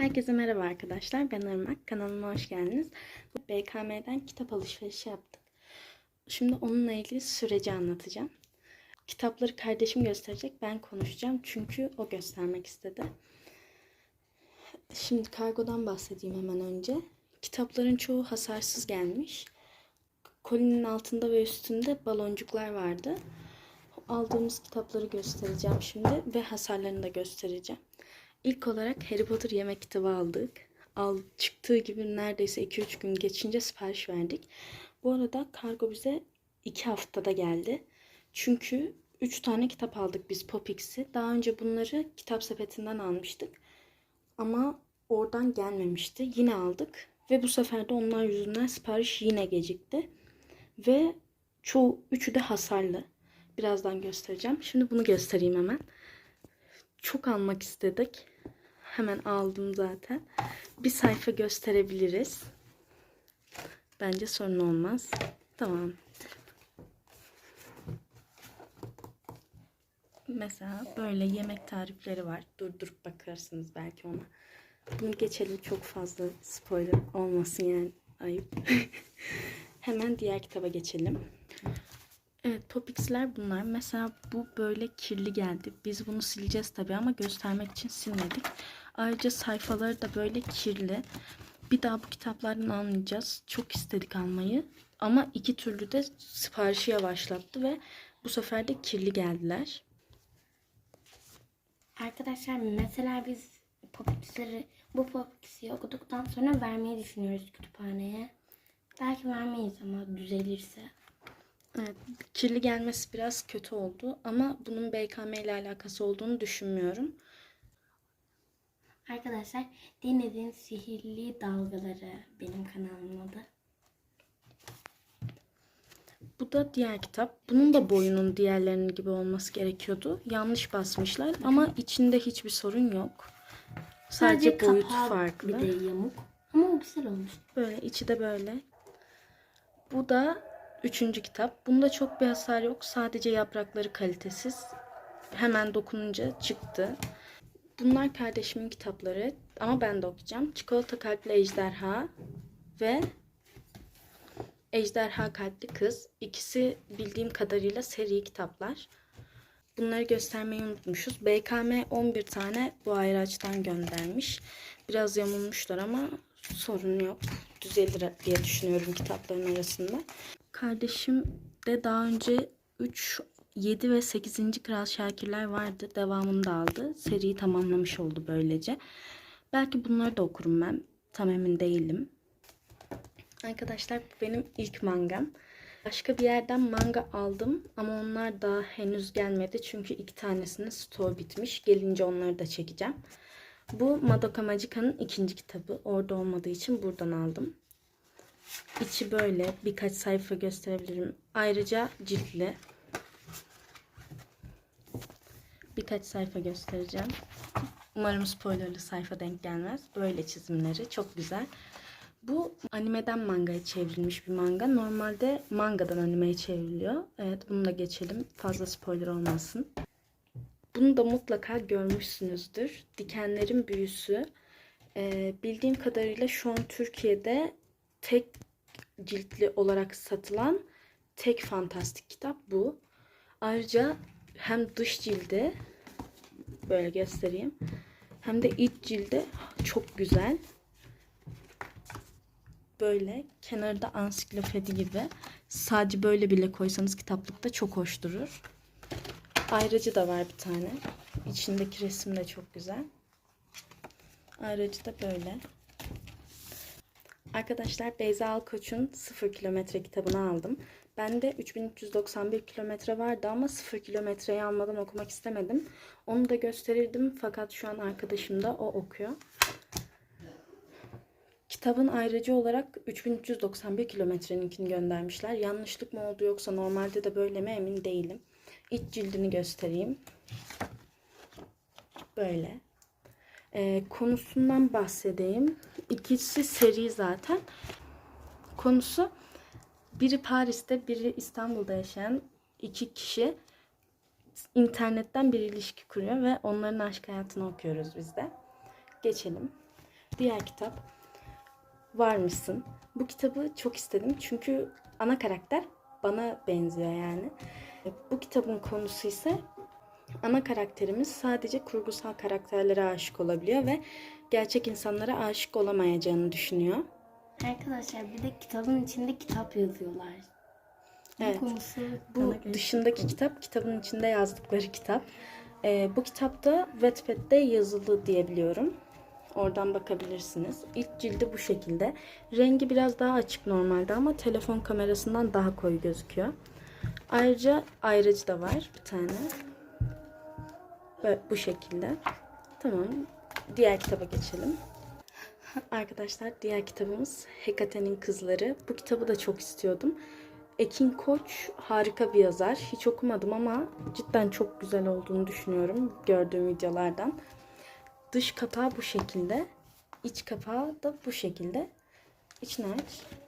Herkese merhaba arkadaşlar. Ben Irmak. Kanalıma hoş geldiniz. BKM'den kitap alışverişi yaptık. Şimdi onunla ilgili süreci anlatacağım. Kitapları kardeşim gösterecek. Ben konuşacağım. Çünkü o göstermek istedi. Şimdi kargodan bahsedeyim hemen önce. Kitapların çoğu hasarsız gelmiş. Kolinin altında ve üstünde baloncuklar vardı. Aldığımız kitapları göstereceğim şimdi ve hasarlarını da göstereceğim. İlk olarak Harry Potter yemek kitabı aldık. Al, çıktığı gibi neredeyse 2-3 gün geçince sipariş verdik. Bu arada kargo bize 2 haftada geldi. Çünkü 3 tane kitap aldık biz Popix'i. Daha önce bunları kitap sepetinden almıştık. Ama oradan gelmemişti. Yine aldık. Ve bu sefer de onlar yüzünden sipariş yine gecikti. Ve çoğu, üçü de hasarlı. Birazdan göstereceğim. Şimdi bunu göstereyim hemen. Çok almak istedik. Hemen aldım zaten. Bir sayfa gösterebiliriz. Bence sorun olmaz. Tamam. Mesela böyle yemek tarifleri var. Durdurup bakarsınız belki ona. Bunu geçelim çok fazla spoiler olmasın yani ayıp. Hemen diğer kitaba geçelim. Evet Popix'ler bunlar. Mesela bu böyle kirli geldi. Biz bunu sileceğiz tabii ama göstermek için silmedik. Ayrıca sayfaları da böyle kirli. Bir daha bu kitaplardan almayacağız. Çok istedik almayı. Ama iki türlü de siparişi yavaşlattı ve bu sefer de kirli geldiler. Arkadaşlar mesela biz Popix'leri bu Popix'i okuduktan sonra vermeyi düşünüyoruz kütüphaneye. Belki vermeyiz ama düzelirse. Evet, kirli gelmesi biraz kötü oldu ama bunun BKM ile alakası olduğunu düşünmüyorum. Arkadaşlar Deniz'in Sihirli Dalgaları benim kanalımın adı. Bu da diğer kitap. Bunun da boyunun diğerlerinin gibi olması gerekiyordu. Yanlış basmışlar ama içinde hiçbir sorun yok. Sadece, boyutu kapağı farklı. Bir de yamuk. Ama o güzel olmuş. Böyle içi de böyle. Bu da üçüncü kitap. Bunda çok bir hasar yok. Sadece yaprakları kalitesiz. Hemen dokununca çıktı. Bunlar kardeşimin kitapları. Ama ben de okuyacağım. Çikolata Kalpli Ejderha ve Ejderha Kalpli Kız. İkisi bildiğim kadarıyla seri kitaplar. Bunları göstermeyi unutmuşuz. BKM 11 tane bu ayraçtan göndermiş. Biraz yamulmuşlar ama sorun yok. Düzelir diye düşünüyorum kitapların arasında. Kardeşim de daha önce 3, 7 ve 8. Kral Şakirler vardı. Devamını da aldı. Seriyi tamamlamış oldu böylece. Belki bunları da okurum ben. Tam emin değilim. Arkadaşlar bu benim ilk mangam. Başka bir yerden manga aldım ama onlar da henüz gelmedi. Çünkü iki tanesinin stoğu bitmiş. Gelince onları da çekeceğim. Bu Madoka Magica'nın ikinci kitabı. Orada olmadığı için buradan aldım. İçi böyle. Birkaç sayfa gösterebilirim. Ayrıca ciltli. Birkaç sayfa göstereceğim. Umarım spoilerlı sayfa denk gelmez. Böyle çizimleri. Çok güzel. Bu animeden mangaya çevrilmiş bir manga. Normalde mangadan animeye çevriliyor. Evet bunu da geçelim. Fazla spoiler olmasın. Bunu da mutlaka görmüşsünüzdür. Dikenlerin Büyüsü. Ee, bildiğim kadarıyla şu an Türkiye'de tek ciltli olarak satılan tek fantastik kitap bu. Ayrıca hem dış cildi böyle göstereyim hem de iç cildi çok güzel. Böyle kenarda ansiklopedi gibi. Sadece böyle bile koysanız kitaplıkta çok hoş durur. Ayrıcı da var bir tane. İçindeki resim de çok güzel. Ayrıcı da böyle. Arkadaşlar Beyza Alkoç'un 0 kilometre kitabını aldım. Bende 3391 kilometre vardı ama 0 kilometreyi almadan okumak istemedim. Onu da gösterirdim fakat şu an arkadaşım da o okuyor. Kitabın ayrıcı olarak 3391 kilometreninkini göndermişler. Yanlışlık mı oldu yoksa normalde de böyle mi emin değilim. İç cildini göstereyim. Böyle. Ee, konusundan bahsedeyim. İkisi seri zaten. Konusu biri Paris'te, biri İstanbul'da yaşayan iki kişi internetten bir ilişki kuruyor ve onların aşk hayatını okuyoruz biz de. Geçelim. diğer kitap Var mısın? Bu kitabı çok istedim çünkü ana karakter bana benziyor yani. Bu kitabın konusu ise ana karakterimiz sadece kurgusal karakterlere aşık olabiliyor ve gerçek insanlara aşık olamayacağını düşünüyor. Arkadaşlar bir de kitabın içinde kitap yazıyorlar. Evet. konusu Bu dışındaki kitap, kitabın içinde yazdıkları kitap. Ee, bu kitap da Wattpad'de yazılı diyebiliyorum. Oradan bakabilirsiniz. İlk cildi bu şekilde. Rengi biraz daha açık normalde ama telefon kamerasından daha koyu gözüküyor. Ayrıca ayrıcı da var bir tane. Böyle bu şekilde. Tamam. Diğer kitaba geçelim. Arkadaşlar diğer kitabımız Hekate'nin Kızları. Bu kitabı da çok istiyordum. Ekin Koç harika bir yazar. Hiç okumadım ama cidden çok güzel olduğunu düşünüyorum gördüğüm videolardan. Dış kapağı bu şekilde. İç kapağı da bu şekilde. İçini aç.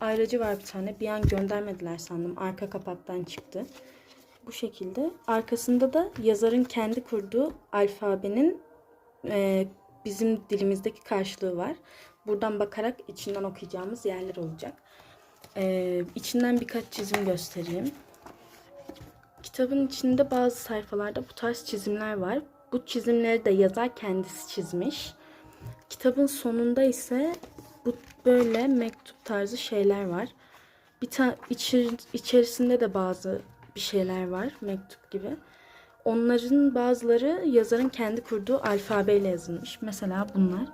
Ayrıcı var bir tane. Bir an göndermediler sandım. Arka kapaktan çıktı. Bu şekilde. Arkasında da yazarın kendi kurduğu alfabenin e, bizim dilimizdeki karşılığı var. Buradan bakarak içinden okuyacağımız yerler olacak. Ee, içinden birkaç çizim göstereyim. Kitabın içinde bazı sayfalarda bu tarz çizimler var. Bu çizimleri de yazar kendisi çizmiş. Kitabın sonunda ise bu böyle mektup tarzı şeyler var. Bir ta içi- içerisinde de bazı bir şeyler var mektup gibi. Onların bazıları yazarın kendi kurduğu alfabeyle yazılmış. Mesela bunlar.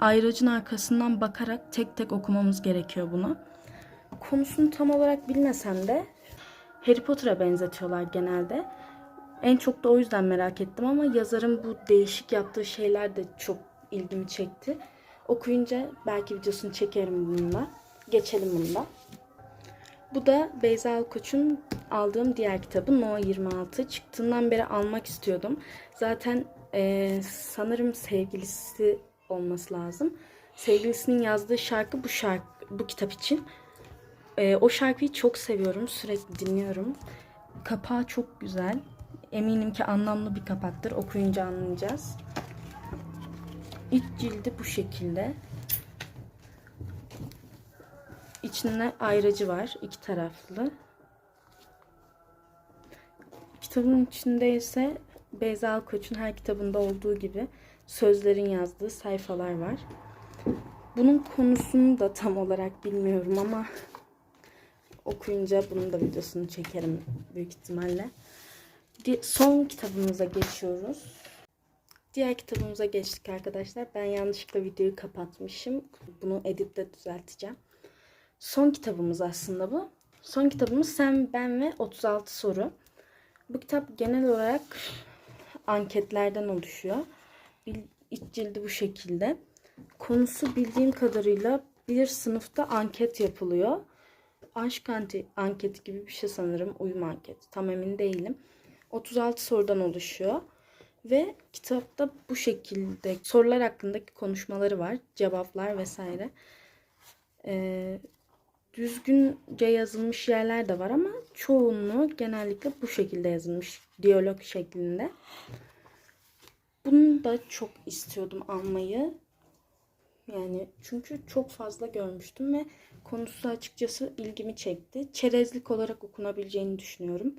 Ayracın arkasından bakarak tek tek okumamız gerekiyor bunu konusunu tam olarak bilmesem de Harry Potter'a benzetiyorlar genelde. En çok da o yüzden merak ettim ama yazarın bu değişik yaptığı şeyler de çok ilgimi çekti. Okuyunca belki videosunu çekerim bununla. Geçelim bununla. Bu da Beyza Alkoç'un aldığım diğer kitabı No 26. Çıktığından beri almak istiyordum. Zaten eee, sanırım sevgilisi olması lazım. Sevgilisinin yazdığı şarkı bu şarkı bu kitap için. Ee, o şarkıyı çok seviyorum. Sürekli dinliyorum. Kapağı çok güzel. Eminim ki anlamlı bir kapaktır. Okuyunca anlayacağız. İlk cildi bu şekilde. İçinde ayracı var. iki taraflı. Kitabın içinde ise Beyza Alkoç'un her kitabında olduğu gibi sözlerin yazdığı sayfalar var. Bunun konusunu da tam olarak bilmiyorum ama okuyunca bunun da videosunu çekerim büyük ihtimalle. Son kitabımıza geçiyoruz. Diğer kitabımıza geçtik arkadaşlar. Ben yanlışlıkla videoyu kapatmışım. Bunu editte düzelteceğim. Son kitabımız aslında bu. Son kitabımız Sen, Ben ve 36 Soru. Bu kitap genel olarak anketlerden oluşuyor. İç cildi bu şekilde. Konusu bildiğim kadarıyla bir sınıfta anket yapılıyor aşk anketi gibi bir şey sanırım. Uyum anketi. Tam emin değilim. 36 sorudan oluşuyor. Ve kitapta bu şekilde sorular hakkındaki konuşmaları var. Cevaplar vesaire. Ee, düzgünce yazılmış yerler de var ama çoğunluğu genellikle bu şekilde yazılmış. Diyalog şeklinde. Bunu da çok istiyordum almayı. Yani çünkü çok fazla görmüştüm ve konusu açıkçası ilgimi çekti. Çerezlik olarak okunabileceğini düşünüyorum.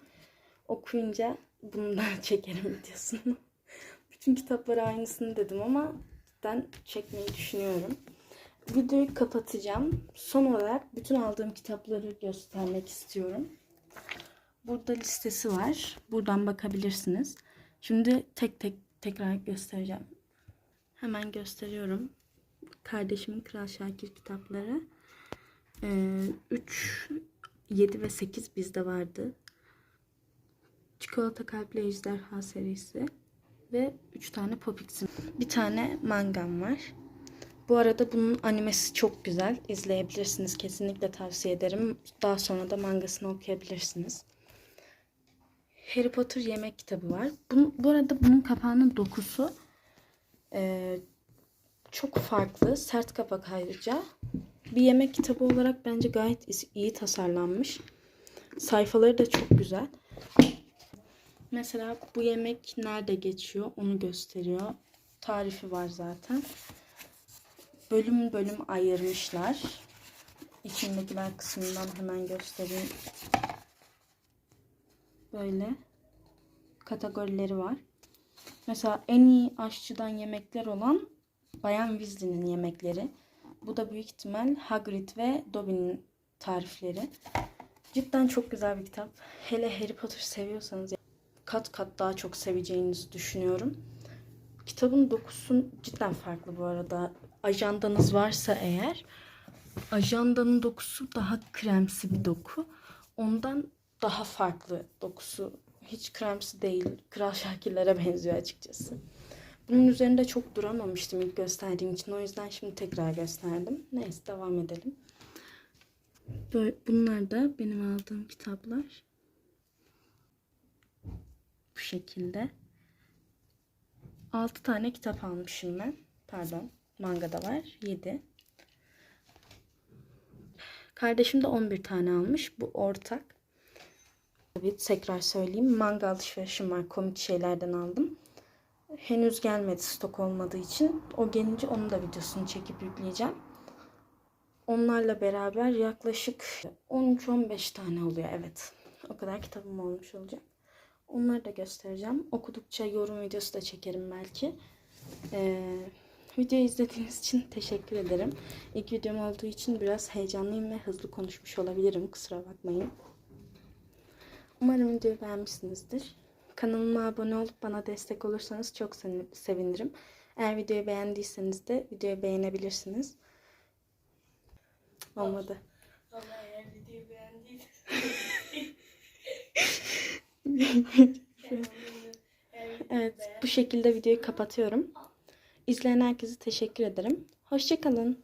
Okuyunca bunu da çekerim videosunu. Bütün kitapları aynısını dedim ama cidden çekmeyi düşünüyorum. Videoyu kapatacağım. Son olarak bütün aldığım kitapları göstermek istiyorum. Burada listesi var. Buradan bakabilirsiniz. Şimdi tek tek tekrar göstereceğim. Hemen gösteriyorum. Kardeşimin Kral Şakir kitapları. 3, 7 ve 8 bizde vardı. Çikolata Kalpli Ejderha serisi. Ve 3 tane Popix'im. Bir tane mangam var. Bu arada bunun animesi çok güzel. İzleyebilirsiniz. Kesinlikle tavsiye ederim. Daha sonra da mangasını okuyabilirsiniz. Harry Potter yemek kitabı var. Bu, bu arada bunun kapağının dokusu eee, çok farklı. Sert kapak ayrıca. Bir yemek kitabı olarak bence gayet iyi tasarlanmış. Sayfaları da çok güzel. Mesela bu yemek nerede geçiyor onu gösteriyor. Tarifi var zaten. bölüm bölüm ayırmışlar. İçindekiler kısmından hemen göstereyim. Böyle kategorileri var. Mesela en iyi aşçıdan yemekler olan Bayan Weasley'nin yemekleri. Bu da büyük ihtimal Hagrid ve Dobby'nin tarifleri. Cidden çok güzel bir kitap. Hele Harry Potter seviyorsanız kat kat daha çok seveceğinizi düşünüyorum. Kitabın dokusu cidden farklı bu arada. Ajandanız varsa eğer ajandanın dokusu daha kremsi bir doku. Ondan daha farklı dokusu. Hiç kremsi değil. Kral Şakirlere benziyor açıkçası. Bunun üzerinde çok duramamıştım ilk gösterdiğim için. O yüzden şimdi tekrar gösterdim. Neyse devam edelim. Böyle, bunlar da benim aldığım kitaplar. Şekilde. 6 tane kitap almışım ben. Pardon. Manga da var. 7. Kardeşim de 11 tane almış. Bu ortak. Bir tekrar söyleyeyim. Manga alışverişim var. Komik şeylerden aldım. Henüz gelmedi stok olmadığı için. O gelince onun da videosunu çekip yükleyeceğim. Onlarla beraber yaklaşık 13-15 tane oluyor. Evet. O kadar kitabım olmuş olacak. Onları da göstereceğim. Okudukça yorum videosu da çekerim belki. Ee, videoyu izlediğiniz için teşekkür ederim. İlk videom olduğu için biraz heyecanlıyım ve hızlı konuşmuş olabilirim. Kusura bakmayın. Umarım videoyu beğenmişsinizdir. Kanalıma abone olup bana destek olursanız çok sevin- sevinirim. Eğer videoyu beğendiyseniz de videoyu beğenebilirsiniz. Olmadı. Ama eğer videoyu beğendiyseniz Evet, bu şekilde videoyu kapatıyorum. İzleyen herkese teşekkür ederim. Hoşçakalın.